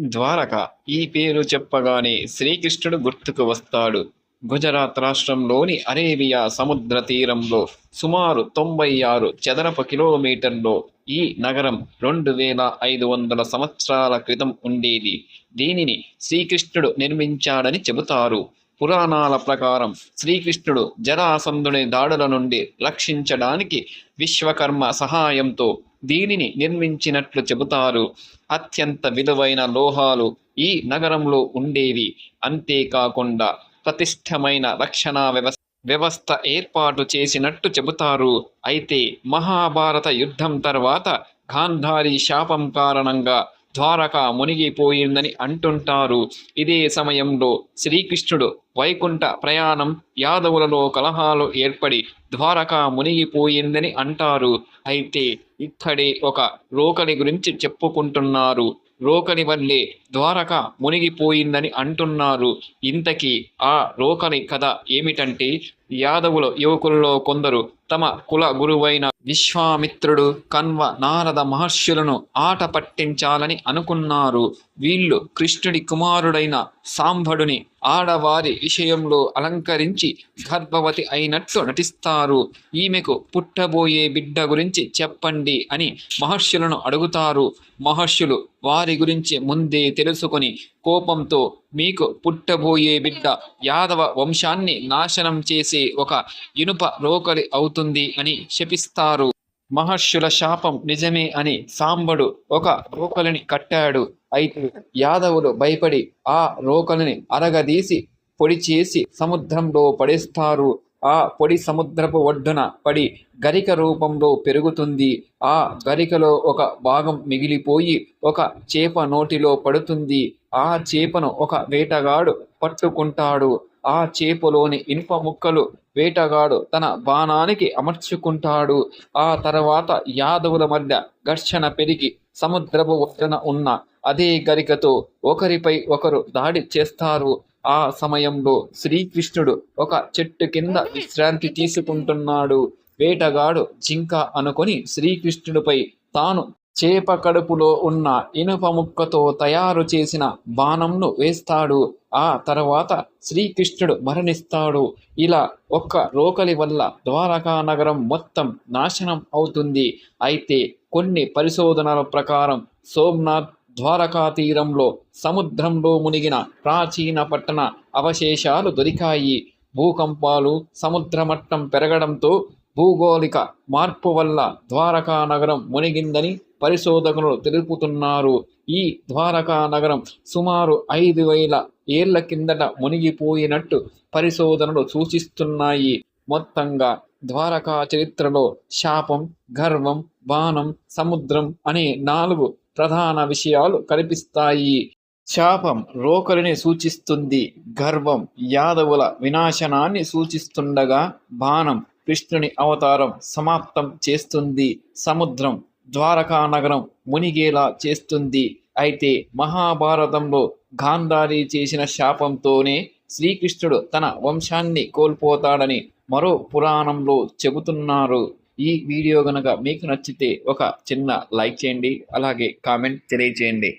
ద్వారక. ఈ పేరు చెప్పగానే శ్రీకృష్ణుడు గుర్తుకు వస్తాడు. గుజరాత్ రాష్ట్రంలోని అరేబియా సముద్ర తీరంలో సుమారు తొంభై ఆరు చదరపు కిలోమీటర్లో ఈ నగరం రెండు వేల ఐదు వందల సంవత్సరాల క్రితం ఉండేది. దీనిని శ్రీకృష్ణుడు నిర్మించాడని చెబుతారు. పురాణాల ప్రకారం శ్రీకృష్ణుడు జరాసంధుని దాడుల నుండి రక్షించడానికి విశ్వకర్మ సహాయంతో దీనిని నిర్మించినట్లు చెబుతారు. అత్యంత విలువైన లోహాలు ఈ నగరంలో ఉండేవి. అంతేకాకుండా ప్రతిష్టమైన రక్షణ వ్యవస్థ వ్యవస్థ ఏర్పాటు చేసినట్టు చెబుతారు. అయితే మహాభారత యుద్ధం తర్వాత గాంధారి శాపం కారణంగా ద్వారక మునిగిపోయిందని అంటుంటారు. ఇదే సమయంలో శ్రీకృష్ణుడు వైకుంఠ ప్రయాణం యాదవులలో కలహాలు ఏర్పడి ద్వారక మునిగిపోయిందని అంటారు. అయితే ఇక్కడే ఒక రోకలి గురించి చెప్పుకుంటున్నారు. రోకలి వల్లే ద్వారక మునిగిపోయిందని అంటున్నారు. ఇంతకీ ఆ రోకలి కథ ఏమిటంటే యాదవుల యువకుల్లో కొందరు తమ కుల గురువైన విశ్వామిత్రుడు కన్వ నారద మహర్షులను ఆట పట్టించాలని అనుకున్నారు. వీళ్ళు కృష్ణుడి కుమారుడైన సాంబడుని ఆడవారి విషయంలో అలంకరించి గర్భవతి అయినట్లు నటిస్తారు. ఈమెకు పుట్టబోయే బిడ్డ గురించి చెప్పండి అని మహర్షులను అడుగుతారు. మహర్షులు వారి గురించి ముందే తెలుసుకొని కోపంతో మీకు పుట్టబోయే బిడ్డ యాదవ వంశాన్ని నాశనం చేసే ఒక ఇనుప రోకలి అవుతుంది అని శపిస్తారు. మహర్షుల శాపం నిజమే అని సాంబడు ఒక రోకలిని కట్టాడు. అయితే యాదవులు భయపడి ఆ రోకలిని అరగదీసి పొడి చేసి సముద్రంలో పడేస్తారు. ఆ పొడి సముద్రపు ఒడ్డున పడి గరిక రూపంలో పెరుగుతుంది. ఆ గరికలో ఒక భాగం మిగిలిపోయి ఒక చేప నోటిలో పడుతుంది. ఆ చేపను ఒక వేటగాడు పట్టుకుంటాడు. ఆ చేపలోని ఇనుప ముక్కలు వేటగాడు తన బాణానికి అమర్చుకుంటాడు. ఆ తర్వాత యాదవుల మధ్య ఘర్షణ పెరిగి సముద్రపు ఒడ్డున ఉన్న అదే గరికతో ఒకరిపై ఒకరు దాడి చేస్తారు. ఆ సమయంలో శ్రీకృష్ణుడు ఒక చెట్టు కింద విశ్రాంతి తీసుకుంటున్నాడు. వేటగాడు జింక అనుకొని శ్రీకృష్ణుడిపై తాను చేప కడుపులో ఉన్న ఇనుప ముక్కతో తయారు చేసిన బాణంను వేస్తాడు. ఆ తర్వాత శ్రీకృష్ణుడు మరణిస్తాడు. ఇలా ఒక్క రోకలి వల్ల ద్వారకా నగరం మొత్తం నాశనం అవుతుంది. అయితే కొన్ని పరిశోధనల ప్రకారం సోమనాథ్ ద్వారకా తీరంలో సముద్రంలో మునిగిన ప్రాచీన పట్టణ అవశేషాలు దొరికాయి. భూకంపాలు సముద్ర మట్టం పెరగడంతో భూగోళిక మార్పు వల్ల ద్వారకా నగరం మునిగిందని పరిశోధకులు తెలుపుతున్నారు. ఈ ద్వారకా నగరం సుమారు ఐదు వేల ఏళ్ళ కిందట మునిగిపోయినట్టు పరిశోధనలు సూచిస్తున్నాయి. మొత్తంగా ద్వారకా చరిత్రలో శాపం గర్వం బాణం సముద్రం అనే నాలుగు ప్రధాన విషయాలు కనిపిస్తాయి. శాపం రోకలిని సూచిస్తుంది గర్వం యాదవుల వినాశనాన్ని సూచిస్తుండగా బాణం కృష్ణుని అవతారం సమాప్తం చేస్తుంది సముద్రం ద్వారకా నగరం మునిగేలా చేస్తుంది. అయితే మహాభారతంలో గాంధారి చేసిన శాపంతోనే శ్రీకృష్ణుడు తన వంశాన్ని కోల్పోతాడని మరో పురాణంలో చెబుతున్నారు. ఈ వీడియో గనక మీకు నచ్చితే ఒక చిన్న లైక్ చేయండి అలాగే కామెంట్ తెలియచేయండి.